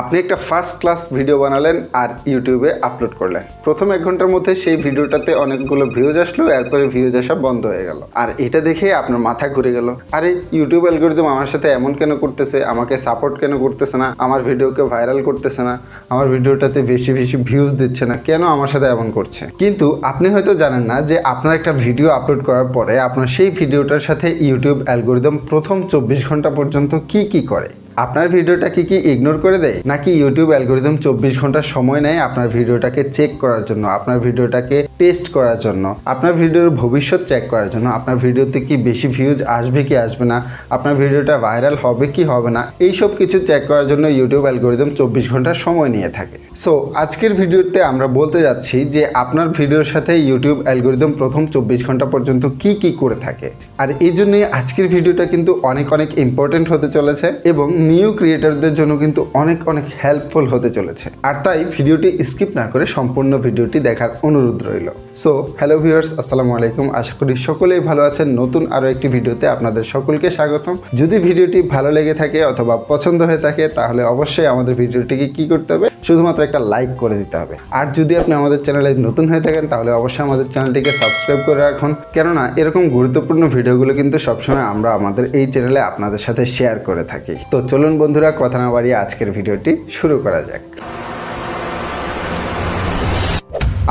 আপনি একটা first class video বানালেন আর ইউটিউবে আপলোড করলেন। প্রথম এক ঘণ্টার মধ্যে সেই ভিডিওটাতে অনেকগুলো ভিউজ আসলো, এরপরে ভিউজ আসা বন্ধ হয়ে গেল। আর এটা দেখে আপনার মাথা ঘুরে গেল। আরে ইউটিউব অ্যালগোরিদম আমার সাথে এমন কেন করতেছে? আমাকে সাপোর্ট কেন করতেছে না? আমার ভিডিওকে ভাইরাল করতেছে না? আমার ভিডিওটাতে বেশি বেশি ভিউজ দিচ্ছে না? কেন আমার সাথে এমন করছে? কিন্তু আপনি হয়তো জানেন না যে আপনার একটা ভিডিও আপলোড করার পরে আপনার সেই ভিডিওটার সাথে ইউটিউব অ্যালগোরিদম প্রথম চব্বিশ ঘণ্টা পর্যন্ত কি কি করে? আপনার ভিডিওটা কি কি ইগনোর করে দেয়? নাকি ইউটিউব অ্যালগোরিদম চব্বিশ ঘণ্টা সময় নেয় আপনার ভিডিওটাকে চেক করার জন্য, আপনার ভিডিওটাকে টেস্ট করার জন্য, আপনার ভিডিওর ভবিষ্যৎ চেক করার জন্য, আপনার ভিডিওতে কি বেশি ভিউজ আসবে কি আসবে না, আপনার ভিডিওটা ভাইরাল হবে কি হবে না এই সব কিছু চেক করার জন্য ইউটিউব অ্যালগোরিদম চব্বিশ ঘণ্টা সময় নিয়ে থাকে। সো আজকের ভিডিওতে আমরা বলতে যাচ্ছি যে আপনার ভিডিওর সাথে ইউটিউব অ্যালগোরিদম প্রথম চব্বিশ ঘণ্টা পর্যন্ত কি কি করে থাকে। আর এই জন্যই আজকের ভিডিওটা কিন্তু অনেক অনেক ইম্পর্টেন্ট হতে চলেছে এবং নিউ ক্রিয়েটারদের জন্য কিন্তু অনেক অনেক হেল্পফুল হতে চলেছে। আর তাই ভিডিওটি স্কিপ না করে সম্পূর্ণ ভিডিওটি দেখার অনুরোধ রইল। সো হ্যালো ভিউয়ার্স আসসালামু আলাইকুম। আশা করি সকলেই ভালো আছেন। নতুন আরও একটি ভিডিওতে আপনাদের সকলকে স্বাগতম। যদি ভিডিওটি ভালো লেগে থাকে অথবা পছন্দ হয়ে থাকে, তাহলে অবশ্যই আমাদের ভিডিওটিকে কি করতে হবে? শুধুমাত্র একটা লাইক করে দিতে হবে। আর যদি আপনি আমাদের চ্যানেলে নতুন হয়ে থাকেন, তাহলে অবশ্যই আমাদের চ্যানেলটিকে সাবস্ক্রাইব করে রাখুন। কেননা, এরকম গুরুত্বপূর্ণ ভিডিওগুলো কিন্তু সবসময় আমরা আমাদের এই চ্যানেলে আপনাদের সাথে শেয়ার করে থাকি। তো চলুন বন্ধুরা, কথা না বাড়িয়ে আজকের ভিডিওটি শুরু করা যাক।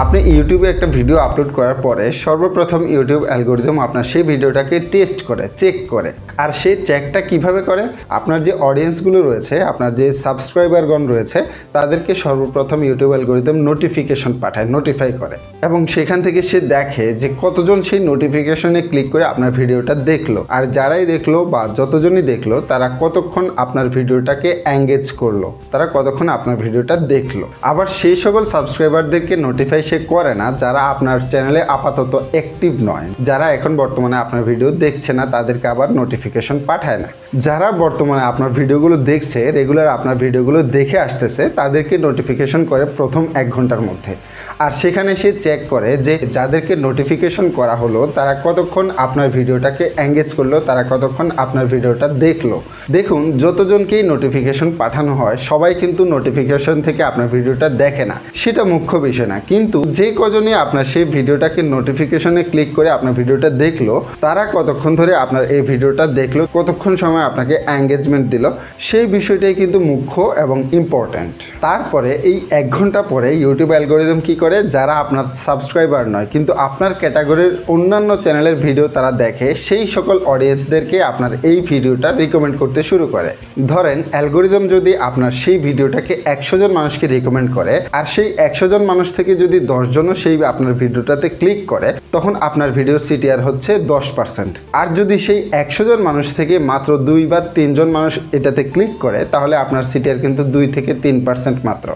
আপনি ইউটিউবে একটা ভিডিও আপলোড করার পরে সর্বপ্রথম ইউটিউব অ্যালগোরিদম আপনার সেই ভিডিওটাকে টেস্ট করে, চেক করে। আর সেই চেকটা কীভাবে করে? আপনার যে অডিয়েন্সগুলো রয়েছে, আপনার যে সাবস্ক্রাইবারগণ রয়েছে, তাদেরকে সর্বপ্রথম ইউটিউব অ্যালগোরিদম নোটিফিকেশন পাঠায়, নোটিফাই করে। এবং সেখান থেকে সে দেখে যে কতজন সেই নোটিফিকেশনে ক্লিক করে আপনার ভিডিওটা দেখল। আর যারাই দেখল বা যতজনই দেখল, তারা কতক্ষণ আপনার ভিডিওটাকে অ্যাঙ্গেজ করল, তারা কতক্ষণ আপনার ভিডিওটা দেখল। আবার সেই সকল সাবস্ক্রাইবারদেরকে নোটিফাই সে করে না, যারা আপনার চ্যানেলে আপাতত অ্যাক্টিভ নয়। যারা এখন বর্তমানে আপনার ভিডিও দেখছে না, তাদেরকে আবার নোটিফিকেশন পাঠায় না। যারা বর্তমানে আপনার ভিডিওগুলো দেখছে রেগুলার আপনার ভিডিওগুলো দেখে আসতেছে, তাদেরকে নোটিফিকেশন করে প্রথম এক ঘণ্টার মধ্যে। আর সেখানে সে চেক করে যে যাদেরকে নোটিফিকেশন করা হলো, তারা কতক্ষণ আপনার ভিডিওটাকে এঙ্গেজ করল, তারা কতক্ষণ আপনার ভিডিওটা দেখল। দেখুন, যতজনকেই নোটিফিকেশন পাঠানো হয়, সবাই কিন্তু নোটিফিকেশন থেকে আপনার ভিডিওটা দেখে না। সেটা মুখ্য বিষয় না। কিন্তু যে কজনই আপনার সেই ভিডিওটাকে নোটিফিকেশনে ক্লিক করে আপনার ভিডিওটা দেখল, তারা কতক্ষণ ধরে আপনার এই ভিডিওটা দেখল, কতক্ষণ সময় আপনাকে এঙ্গেজমেন্ট দিল, সেই বিষয়টাই কিন্তু মুখ্য এবং ইম্পর্ট্যান্ট তারপরে এই এক ঘণ্টা পরে ইউটিউব অ্যালগোরিদম কি করে? যারা আপনার সাবস্ক্রাইবার নয়, কিন্তু আপনার ক্যাটাগরির অন্যান্য চ্যানেলের ভিডিও তারা দেখে, সেই সকল অডিয়েন্সদেরকে আপনার এই ভিডিওটা রিকমেন্ড করতে শুরু করে। ধরেন অ্যালগোরিদম যদি আপনার সেই ভিডিওটাকে একশো জন মানুষকে রিকমেন্ড করে, আর সেই একশো জন মানুষ থেকে যদি দশজনও সেই আপনার ভিডিওটাতে ক্লিক করে, তখন আপনার ভিডিও সিটিআর হচ্ছে দশ পার্সেন্ট আর যদি সেই একশো জন মানুষ থেকে মাত্র দুই বা তিনজন মানুষ এটাতে ক্লিক করে, তাহলে আপনার সিটিআর কিন্তু দুই থেকে তিন পার্সেন্ট মাত্র।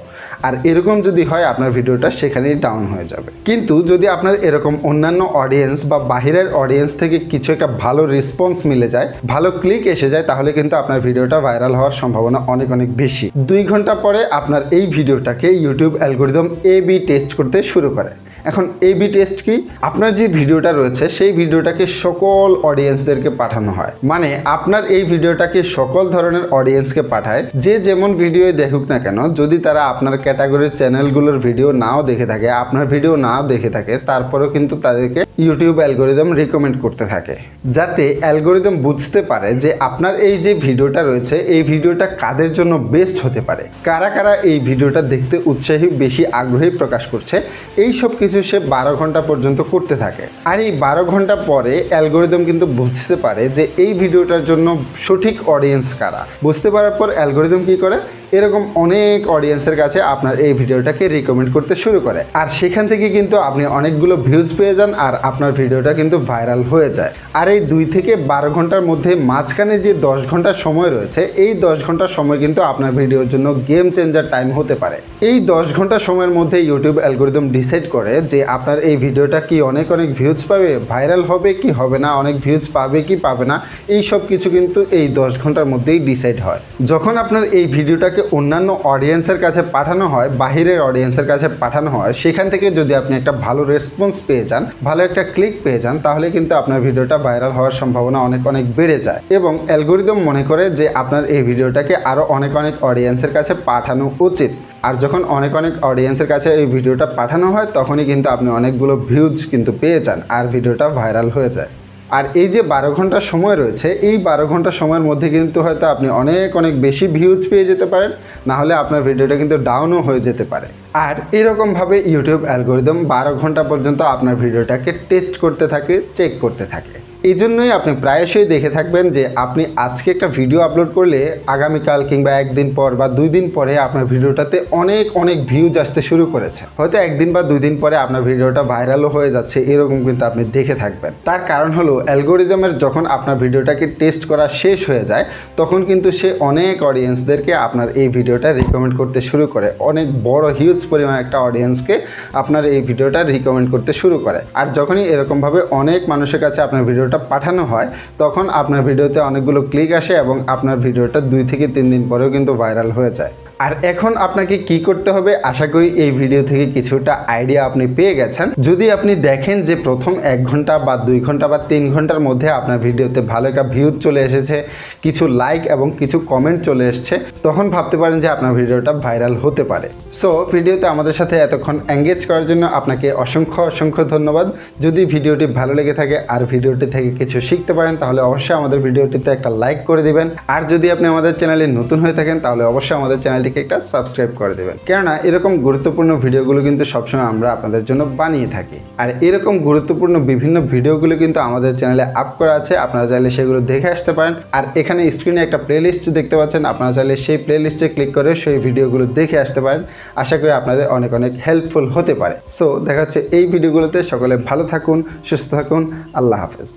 আর এরকম যদি হয়, আপনার ভিডিওটা সেখানেই ডাউন হয়ে যাবে। কিন্তু যদি আপনার এরকম অন্যান্য অডিয়েন্স বা বাহিরের অডিয়েন্স থেকে কিছু একটা ভালো রেসপন্স মিলে যায়, ভালো ক্লিক এসে যায়, তাহলে কিন্তু আপনার ভিডিওটা ভাইরাল হওয়ার সম্ভাবনা অনেক অনেক বেশি। দুই ঘণ্টা পরে আপনার এই ভিডিওটাকে YouTube algorithm A B test করতে শুরু করে। এখন এ বি টেস্ট কি? আপনার যে ভিডিওটা রয়েছে, সেই ভিডিওটাকে সকল অডিয়েন্সদেরকে পাঠানো হয়। মানে আপনার এই ভিডিওটাকে সকল ধরনের অডিয়েন্সকে পাঠায়। যে যেমন ভিডিও দেখুক না কেন, যদি তারা আপনার ক্যাটাগরির চ্যানেলগুলোর ভিডিও নাও দেখে থাকে, আপনার ভিডিও নাও দেখে থাকে, তারপরেও কিন্তু তাদেরকে ইউটিউব অ্যালগোরিদম রিকমেন্ড করতে থাকে। যাতে অ্যালগোরিদম বুঝতে পারে যে আপনার এই যে ভিডিওটা রয়েছে, এই ভিডিওটা কাদের জন্য বেস্ট হতে পারে। কারা কারা এই ভিডিওটা দেখতে উৎসাহী, বেশি আগ্রহী প্রকাশ করছে, এই সব কিছু সে বারো ঘণ্টা পর্যন্ত করতে থাকে। আর এই বারো ঘণ্টা পরে অ্যালগোরিদম কিন্তু বুঝতে পারে যে এই ভিডিওটার জন্য সঠিক অডিয়েন্স কারা। বুঝতে পারার পর অ্যালগোরিদম কি করে? এরকম অনেক অডিয়েন্সের কাছে আপনার এই ভিডিওটাকে রিকমেন্ড করতে শুরু করে। আর সেখান থেকে কিন্তু আপনি অনেকগুলো ভিউজ পেয়ে যান আর আপনার ভিডিওটা কিন্তু ভাইরাল হয়ে যায়। আর এই দুই থেকে বারো ঘণ্টার মধ্যে মাঝখানে যে দশ ঘণ্টার সময় রয়েছে, এই দশ ঘণ্টার সময় কিন্তু আপনার ভিডিওর জন্য গেম চেঞ্জার টাইম হতে পারে। এই দশ ঘণ্টা সময়ের মধ্যে ইউটিউব অ্যালগোরিদম ডিসাইড করে যে আপনার এই ভিডিওটা কি অনেক অনেক ভিউজ পাবে ভাইরাল হবে কি হবে না, অনেক ভিউজ পাবে কি পাবে না, এই সব কিছু কিন্তু এই দশ ঘণ্টার মধ্যেই ডিসাইড হয়। যখন আপনার এই ভিডিওটাকে অন্যান্য অডিয়েন্সের কাছে পাঠানো হয়, বাহিরের অডিয়েন্সের কাছে পাঠানো হয়, সেখান থেকে যদি আপনি একটা ভালো রেসপন্স পেয়ে যান, ভালো একটা ক্লিক পেয়ে যান, তাহলে কিন্তু আপনার ভিডিওটা ভাইরাল হওয়ার সম্ভাবনা অনেক অনেক বেড়ে যায়। এবং অ্যালগোরিদম মনে করে যে আপনার এই ভিডিওটাকে আরও অনেক অনেক অডিয়েন্সের কাছে পাঠানো উচিত। আর যখন অনেক অনেক অডিয়েন্সের কাছে এই ভিডিওটা পাঠানো হয়, তখনই কিন্তু আপনি অনেকগুলো ভিউজ কিন্তু পেয়ে যান আর ভিডিওটা ভাইরাল হয়ে যায়। আর এই যে বারো ঘণ্টা সময় রয়েছে, এই বারো ঘণ্টা সময়ের মধ্যে কিন্তু হয়তো আপনি অনেক অনেক বেশি ভিউজ পেয়ে যেতে পারেন, না হলে আপনার ভিডিওটা কিন্তু ডাউনও হয়ে যেতে পারে। আর এরকমভাবে ইউটিউব অ্যালগোরিদম বারো ঘণ্টা পর্যন্ত আপনার ভিডিওটাকে টেস্ট করতে থাকে চেক করতে থাকে। এই জন্যই আপনি প্রায়শই দেখে থাকবেন যে আপনি আজকে একটা ভিডিও আপলোড করলে আগামীকাল কিংবা একদিন পর বা দুই দিন পরে আপনার ভিডিওটাতে অনেক অনেক ভিউজ আসতে শুরু করেছে। হয়তো একদিন বা দুই দিন পরে আপনার ভিডিওটা ভাইরালও হয়ে যাচ্ছে, এরকম কিন্তু আপনি দেখে থাকবেন। তার কারণ হলো, অ্যালগোরিদমের যখন আপনার ভিডিওটাকে টেস্ট করা শেষ হয়ে যায়, তখন কিন্তু সে অনেক অডিয়েন্সদেরকে আপনার এই ভিডিওটা রিকমেন্ড করতে শুরু করে। অনেক বড় হিউজ পরিমাণ একটা অডিয়েন্সকে আপনার এই ভিডিওটা রিকমেন্ড করতে শুরু করে। আর যখনই এরকমভাবে অনেক মানুষের কাছে আপনার ভিডিওটা পাঠানো হয়, তখন আপনার ভিডিওতে অনেকগুলো ক্লিক আসে এবং আপনার ভিডিওটা দুই থেকে তিন দিন পরেও কিন্তু ভাইরাল হয়ে যায়। আর এখন আপনাকে কি করতে হবে, আশা করি এই ভিডিও থেকে কিছুটা আইডিয়া আপনি পেয়ে গেছেন। যদি আপনি দেখেন যে প্রথম এক ঘণ্টা বা দুই ঘণ্টা বা তিন ঘণ্টার মধ্যে আপনার ভিডিওতে ভালো একটা ভিউজ চলে এসেছে, কিছু লাইক এবং কিছু কমেন্ট চলে এসছে, তখন ভাবতে পারেন যে আপনার ভিডিওটা ভাইরাল হতে পারে। সো ভিডিওতে আমাদের সাথে এতক্ষণ এঙ্গেজ করার জন্য আপনাকে অসংখ্য অসংখ্য ধন্যবাদ। যদি ভিডিওটি ভালো লেগে থাকে আর ভিডিওটি থেকে কিছু শিখতে পারেন, তাহলে অবশ্যই আমাদের ভিডিওটিতে একটা লাইক করে দিবেন। আর যদি আপনি আমাদের চ্যানেলে নতুন হয়ে থাকেন, তাহলে অবশ্যই আমাদের চ্যানেলটিকে একটা সাবস্ক্রাইব করে দেবেন। কেননা এরকম গুরুত্বপূর্ণ ভিডিওগুলো কিন্তু সবসময় আমরা আপনাদের জন্য বানিয়ে থাকি। আর এরকম গুরুত্বপূর্ণ বিভিন্ন ভিডিওগুলো কিন্তু আমাদের চ্যানেলে আপ করা আছে, আপনারা চাইলে সেগুলো দেখে আসতে পারেন। আর এখানে স্ক্রিনে একটা প্লেলিস্ট দেখতে পাচ্ছেন, আপনারা চাইলে সেই প্লেলিস্টে ক্লিক করে সেই ভিডিওগুলো দেখে আসতে পারেন। আশা করি আপনাদের অনেক অনেক হেল্পফুল হতে পারে। সো দেখা যাচ্ছে এই ভিডিওগুলোতে, সকলে ভালো থাকুন, সুস্থ থাকুন, আল্লাহ হাফেজ।